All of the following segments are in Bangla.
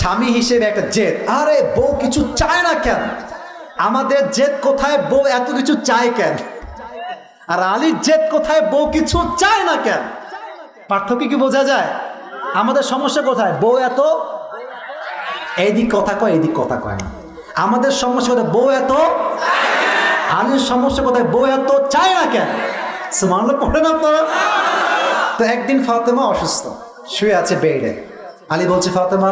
স্বামী হিসেবে একটা জেদ। আরে বউ কিছু চায় না কেন? আমাদের জেদ কোথায়? বউ এত কিছু চায় কেন? আর আলীর জেদ কোথায়? বউ কিছু চায় না কেন? পার্থক্য কি বোঝা যায়? আমাদের সমস্যা কোথায়? বউ এত এইদিক কথা কয়, এইদিক কথা কয় না। আমাদের সমস্যা কোথায়? বউ এত আলীর সমস্যা কোথায়? বউ এত চায় না কেন? সুমানলো পড়ে না আপনারা। তো একদিন ফাতেমা অসুস্থ, শুয়ে আছে বেডে। আলী বলছে, ফাতেমা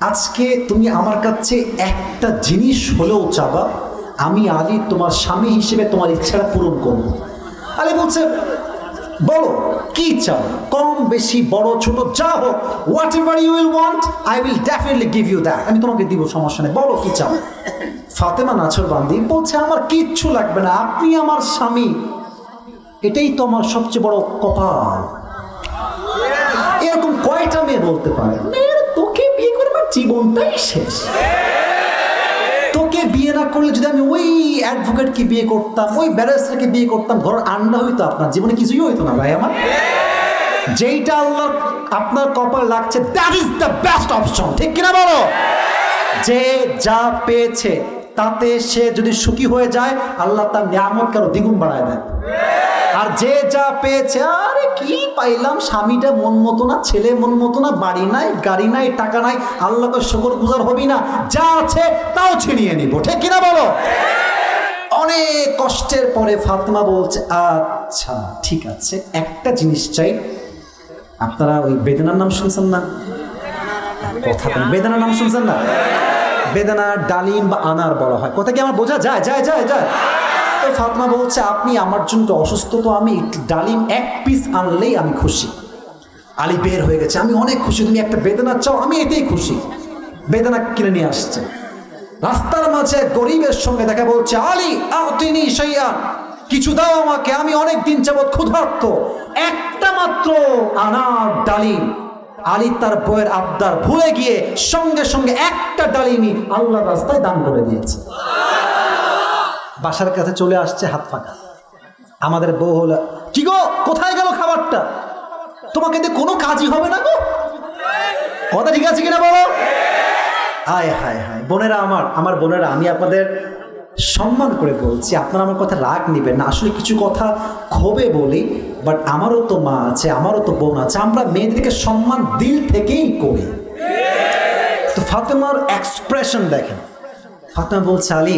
আজকে তুমি আমার কাছে একটা জিনিস হলেও চাবা, আমি আলী তোমার স্বামী হিসেবে তোমার ইচ্ছাটা পূরণ করব। আলী বলছে, বলো, কি চাও? কম, বেশি, বড়, ছোট, যা হোক whatever you will want I will definitely give you that আমি তোমাকে দিব, সমস্যা নেই। বলো, কি চাও? ফাতেমা নাছর বান্দি বলছে, আমার কিচ্ছু লাগবে না, আপনি আমার স্বামী। এটাই তো আমার সবচেয়ে বড় কপাল। এরকম কয়টা মেয়ে বলতে পারে মেয়ের তোকে বিয়ে করবার জীবনটাই শেষ। তোকে বিয়ে না করলে যদি আমি ওই অ্যাডভোকেটকে বিয়ে করতাম, ওই ব্যারিস্টারকে বিয়ে করতাম, ঘরের আন্ডা হইতো আপনার, জীবনে কিছুই হইতো না ভাই আমার। যেইটা আল্লাহ আপনার কপাল লাগছে that is the best option ঠিক কিনা বলো? যে যা পেয়েছে, তাতে সে যদি সুখী হয়ে যায়, আল্লাহ তার নিয়ামত কারও দ্বিগুণ বাড়ায় দেয়। আর যে যা পেয়েছে, আরে কি পাইলাম? স্বামীটা মন মতো না, ছেলে মন মতো না, বাড়ি নাই, গাড়ি নাই, টাকা নাই, আল্লাহ তো শকর গুজার হবি না, যা আছে তাও ছিনিয়ে নিব, ঠিক কিনা বলো? অনেক কষ্টের পরে ফাতেমা বলছে আচ্ছা ঠিক আছে, একটা জিনিস চাই। আপনারা ওই বেদনার নাম শুনছেন না? কথা। বেদানার নাম শুনছেন না? বেদানা ডালিম বা আনার বলা হয়। কথা কি আমার বোঝা যায়? যায় যায় যায়। তো ফাতমা বলছে, আপনি আমার জন্য অসুস্থ, তো আমি একটু ডালিম এক পিস আনলেই আমি খুশি। আলী বের হয়ে গেছে, আমি অনেক খুশি, তুমি একটা বেদনা চাও, আমি এতেই খুশি। বেদনা কিনে নিয়ে আসছে। রাস্তার মাঝে গরিবের সঙ্গে দেখা বলছে, আলী তিনি সাইয়া কিছু দাও আমাকে, আমি অনেক দিন যাবৎ ক্ষুধার্ত, একটা মাত্র আনার ডালিম। আলী তার বইয়ের আবদার ভুলে গিয়ে সঙ্গে সঙ্গে একটা ডালিমি আল্লাহ রাস্তায় দান করে দিয়েছে। বাসার কাছে চলে আসছে হাত ফাঁকা। আমাদের বউ হলো, কি গো, কোথায় গেল খাবারটা? তোমাকে দিয়ে কোনো কাজই হবে না গো? কথা ঠিক আছে কিনা বলো? হায় হায় হায়। বোনেরা আমার আমার বোনেরা, আমি আপনাদের সম্মান করে বলছি, আপনারা আমার কথা রাগ নেবেন না। আসলে কিছু কথা ক্ষোভে বলি বাট আমারও তো মা আছে, আমারও তো বোন আছে, আমরা মেয়েদেরকে সম্মান দিল থেকেই করি। তো ফাতেমার এক্সপ্রেশন দেখেন। ফাতেমা বলছে, আলী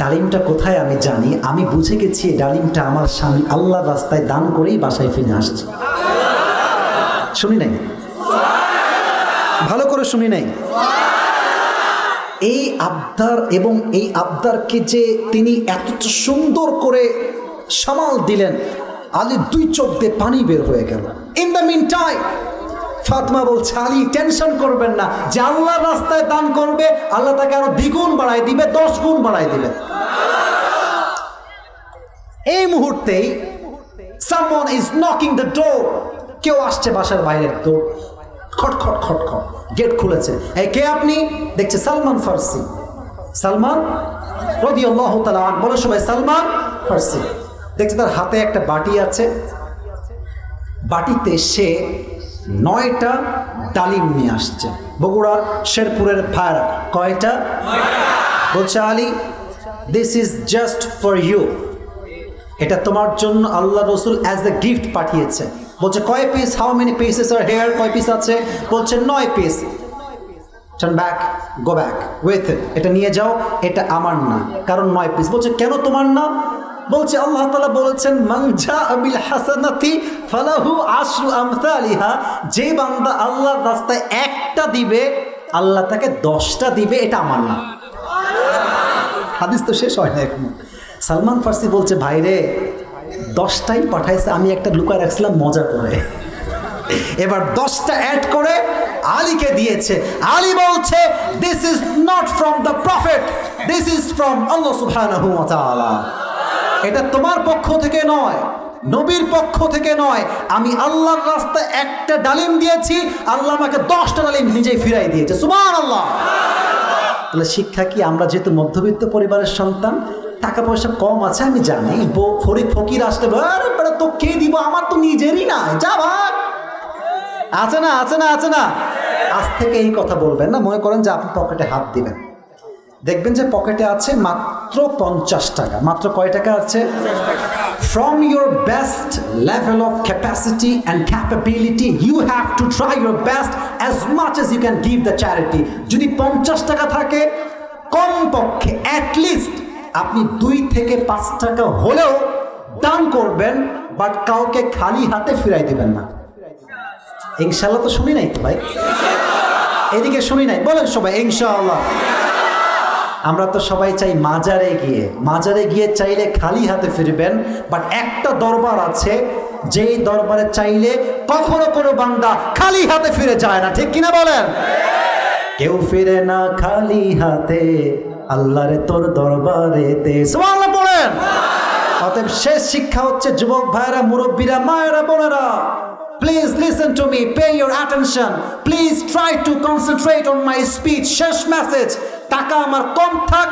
ডালিমটা কোথায় আমি জানি। আমি বুঝে গেছি ডালিমটা আমার স্বামী আল্লাহ রাস্তায় দান করেই বাসায় ফিরে আসছে। শুনি নাই? ভালো করে শুনি নাই? এই আবদার এবং এই আবদারকে যে তিনি এতটা সুন্দর করে সামাল দিলেন আলী দুই চোখ দিয়ে পানি বের হয়ে গেল। In the meantime Fatma বলছে, আলী, টেনশন করবেন না। যে আল্লাহ রাস্তায় দান করবে, আল্লাহ তাকে আরও দ্বিগুণ বাড়ায় দিবে দশ গুণ বাড়ায় দিবে। এই মুহূর্তেই someone is knocking the door কেউ আসছে বাসার বাইরের ডোর খট খট গেট খুলেছে। এই কে আপনি? দেখছে সালমান ফার্সি। সালমান? রদি আল্লাহ তালা বলো সবাই, সালমান ফার্সি। দেখছে তার হাতে একটা বাটি আছে। বাটিতে সে নয়টা ডালিম নিয়ে আসছে। বগুড়ার শেরপুরের ফায়ার কয়টা? বলছে, Ali this is just for you এটা তোমার জন্য আল্লাহ রসুল অ্যাজ দ্য গিফট পাঠিয়েছে। বলছে, কয় piece how many pieces are here কয় পিস আছে? বলছে, নয় piece turn back go back with এটা নিয়ে যাও, এটা আমার না, কারণ নয় পিস বলছে, কেন তোমার না? বলছে, আল্লাহ তালা বলেছেন মানজা আবিল হাসানাতি ফালাহু আশরু আমসালিহা। যে বান্দা আল্লাহর রাস্তায় একটা দিবে, আল্লাহ তাকে দশটা দিবে, এটা আমার না। হাদিস তো শেষ হয় না এখনও। সালমান ফার্সি বলছে ভাইরে দশটাই পাঠাইছে, আমি একটা লুকা রাখছিলাম, মজা করে। এবার দশটা অ্যাড করে, আলীকে দিয়েছে। আলী বলছে this is not from the prophet this is from Allah সুবহানাহু ওয়া তাআলা এটা তোমার পক্ষ থেকে নয়, নবীর পক্ষ থেকে নয়। আমি আল্লাহর রাস্তায় একটা ডালিম দিয়েছি, আল্লাহ আমাকে দশটা ডালিম নিজেই ফিরাই দিয়েছে। সুবহান আল্লাহ তাহলে শিক্ষা কি, আমরা যেহেতু মধ্যবিত্ত পরিবারের সন্তান, টাকা পয়সা কম আছে, আমি জানি। বউ ফরিদ, ফকির আসতে তো কে দিব, আমার তো নিজেরই না যা ভাগ। আছে না আছে না আছে না। আস্তে থেকে এই কথা বলবেন না, মনে করেন যে আপনি পকেটে হাত দিবেন। দেখবেন যে পকেটে আছে মাত্র পঞ্চাশ টাকা। মাত্র কয় টাকা আছে? From your best level of capacity and capability you have to try your best as much as you can give the charity যদি পঞ্চাশ টাকা থাকে, কমপক্ষে অ্যাটলিস্ট আপনি দুই থেকে পাঁচ টাকা হলেও দান করবেন বাট কাউকে খালি হাতে ফিরাই দিবেন না। ইনশাল্লাহ তো শুনি নাই তো ভাই? এদিকে শুনি নাই। বলেন সবাই, ইনশাআল্লাহ। আমরা তো সবাই চাই মাজারে গিয়ে মাজারে গিয়ে চাইলে খালি হাতে ফিরবেন বাট একটা দরবার আছে, যেই দরবারে চাইলে কখনো কোনো বান্দা খালি হাতে ফিরে যায় না, ঠিক কিনা বলেন? কেউ ফিরে না খালি হাতে, আল্লাহরে তোর দরবারে দে সুবহানাল্লাহ বলেন। অতএব শেষ শিক্ষা হচ্ছে যুবক ভাইরা মুরব্বীরা, মায়েরা, বোনেরা। Please listen to me pay your attention please try to concentrate on my speech শেষ মেসেজ টাকা আমার কম থাক,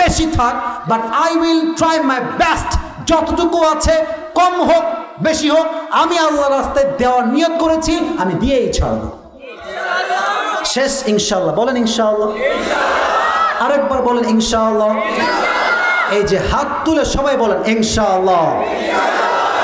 বেশি থাক but I will try my best যতটুকু আছে, কম হোক, বেশি হোক, আমি আল্লাহ রাস্তায় দেওয়ার নিয়ত করেছি, আমি দিয়েই ছাড়ব। শেষ ইনশাল্লাহ বলেন, ইনশাআল্লাহ। আরেকবার বলেন ইনশাল্লাহ এই যে হাত তুলে সবাই বলেন, ইনশাআল্লাহ।